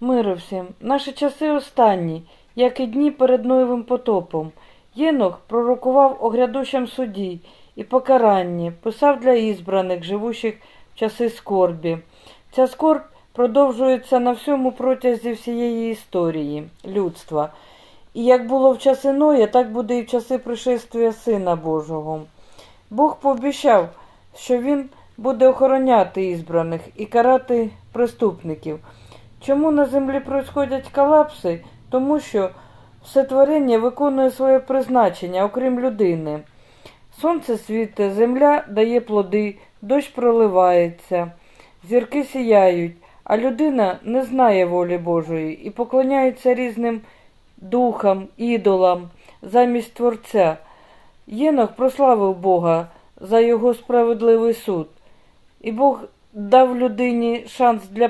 Миру всім. Наші часи останні, як і дні перед Ноєвим потопом. Єнох пророкував о грядущем суді і покаранні, писав для ізбраних, живущих в часи скорбі. Ця скорбь продовжується на всьому протязі всієї історії людства. І як було в часи Ноя, так буде і в часи пришествия Сина Божого. Бог пообіцяв, що Він буде охороняти ізбраних і карати преступників. Чому на землі происходять колапси? Тому що все творіння виконує своє призначення, окрім людини. Сонце світе, земля дає плоди, дощ проливається, зірки сіяють, а людина не знає волі Божої і поклоняється різним духам, ідолам замість Творця. Єнох прославив Бога за його справедливий суд, і Бог дав людині шанс для